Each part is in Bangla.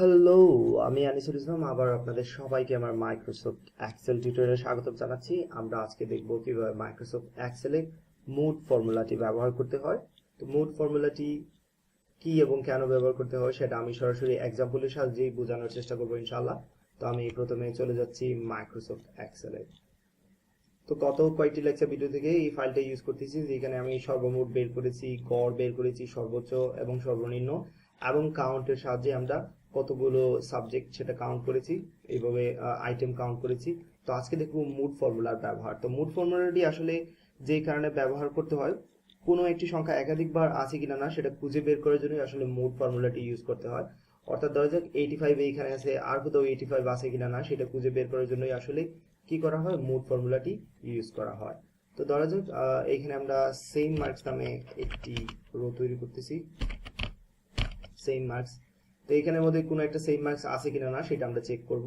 হ্যালো আমি আনিসুল ইসলাম, আবার আপনাদের সবাইকে আমার মাইক্রোসফট এক্সেল টিউটোরিয়ালে স্বাগত জানাচ্ছি। আমরা আজকে দেখব কীভাবে মাইক্রোসফট এক্সেলে মুড ফর্মুলাটি ব্যবহার করতে হয়। তো মুড ফর্মুলাটি কি এবং কেন ব্যবহার করতে হয় সেটা আমি সরাসরি এক্সাম্পলের সাহায্যেই বোঝানোর চেষ্টা করব ইনশাআল্লাহ। তো আমি প্রথমে চলে যাচ্ছি মাইক্রোসফট এক্সেলে তো গত কয়েকটি লেকচার ভিডিও থেকে এই ফাইলটা ইউজ করতেছি, যেখানে আমি সর্বমোট বের করেছি, গড় বের করেছি সর্বোচ্চ এবং সর্বনিম্ন, এবং কাউন্টের সাহায্যে আমরা কতগুলো সাবজেক্ট সেটা কাউন্ট করেছি, এইভাবে আইটেম কাউন্ট করেছি। তো আজকে দেখব মুড ফর্মুলার ব্যবহার। তো মুড ফর্মুলাটি আসলে যে কারণে ব্যবহার করতে হয়, কোনো একটি সংখ্যা একাধিকবার আছে কিনা না সেটা খুঁজে বের করার জন্য আসলে মুড ফর্মুলাটি ইউজ করতে হয়। অর্থাৎ ধরা যাক এইটি ফাইভ এইখানে আছে, আর কোথাও এইটি ফাইভ আছে কিনা না সেটা খুঁজে বের করার জন্যই আসলে কি করা হয় মুড ফর্মুলাটি ইউজ করা হয়। তো ধরা যাক এইখানে আমরা সেম মার্কস নামে একটি রো তৈরি করতেছি। সেম মার্কস তো এইখানের মধ্যে কোনো একটা সেম মার্কস আছে কিনা না, সেটা আমরা চেক করব।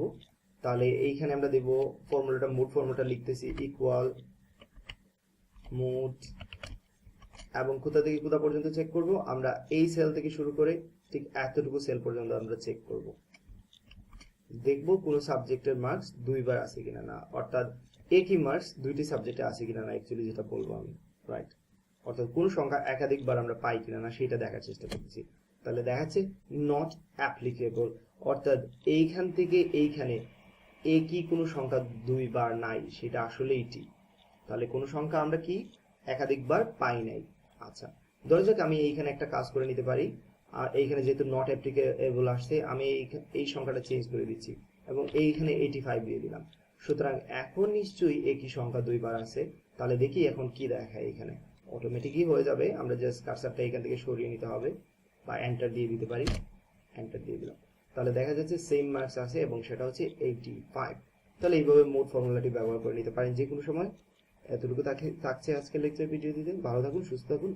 তাহলে এইখানে আমরা দেব ফর্মুলাটা মুড ফর্মুলাটা লিখতেছি ইকুয়াল মুড এবং কোথা থেকে কোথা পর্যন্ত চেক করব? আমরা এই সেল থেকে শুরু করে ঠিক এতটুকু সেল পর্যন্ত আমরা চেক করব। দেখব কোন সাবজেক্টের মার্কস দুইবার আছে কিনা না, অর্থাৎ একই মার্কস দুইটি সাবজেক্টে আছে কিনা না অ্যাকচুয়ালি যেটা বলব আমি রাইট অর্থাৎ কোন সংখ্যা একাধিকবার আমরা পাই কিনা না, সেটা দেখার চেষ্টা করতেছি তাহলে দেখাচ্ছে নট অ্যাপ্লিকেবল অর্থাৎ এইখান থেকে এইখানে এ কি কোনো সংখ্যা দুইবার নাই, সেটা আসলে এটি তাহলে কোনো সংখ্যা আমরা কি একাধিকবার পাই নাই? আচ্ছা ধরে যাক আমি এইখানে একটা কাজ করে নিতে পারি, আর এইখানে যেহেতু নট অ্যাপ্লিকেবল আসছে, আমি এই সংখ্যাটা চেঞ্জ করে দিচ্ছি, এবং এইখানে এইটি ফাইভ দিয়ে দিলাম। সুতরাং এখন নিশ্চয়ই একই সংখ্যা দুইবার আছে, তাহলে দেখি এখন কি দেখায় এখানে অটোমেটিকই হয়ে যাবে, আমরা জাস্ট কার্সারটা এখান থেকে সরিয়ে নিতে হবে। বা এন্টার দিয়ে দিতে পারি। এন্টার দিয়ে দিলাম। তাহলে দেখা যাচ্ছে সেম মার্কস আছে এবং সেটা হচ্ছে এইটি ফাইভ তাহলে এইভাবে মোট ফর্মুলাটি ব্যবহার করে নিতে পারেন যে কোনো সময়। এতটুকু থাকে থাকছে আজকের লেকচার ভিডিও দিতে ভালো থাকুন, সুস্থ থাকুন।